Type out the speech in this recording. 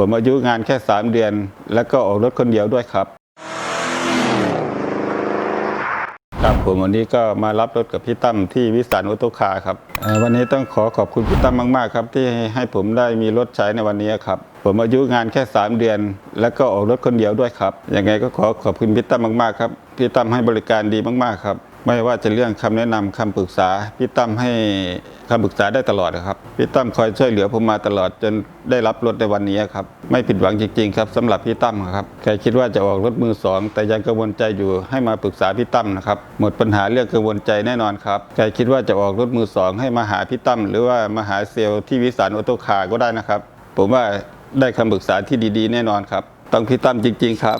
ผมอายุงานแค่ 3 เดือน แล้วก็ออกรถคนเดียวด้วยครับ ครับผมวันนี้ก็มารับรถกับพี่ตั้มที่วิสานออโตคาร์ครับวันนี้ต้องขอขอบคุณพี่ตั้มมากๆ ครับ ที่ให้ผมได้มีรถใช้ในวันนี้ครับ ผมอายุงานแค่ 3 เดือน แล้วก็ออกรถคนเดียวด้วยครับยังไงก็ขอขอบคุณพี่ตั้มมากๆครับพี่ตั้มให้บริการดีมากๆครับ ไม่ว่าจะเรื่องคำแนะนำคำปรึกษาพี่ตั้มให้คำปรึกษาได้ตลอดครับพี่ตั้มคอยช่วยเหลือผมมาตลอดจนได้รับรถในวันนี้ครับไม่ผิดหวังจริงๆครับสำหรับพี่ตั้มครับใครคิดว่าจะออกรถมือสองแต่ยังกังวลใจอยู่ให้มาปรึกษาพี่ตั้มนะครับหมดปัญหาเรื่องกังวลใจแน่นอนครับใครคิดว่าจะออกรถมือสองให้มาหาพี่ตั้มหรือว่ามาหาเซลล์ที่วิสานออโตคาร์ก็ได้นะครับ ผมว่าได้คำปรึกษาที่ดีๆ แน่นอนครับ ต้องพี่ตั้มจริง ๆ ครับ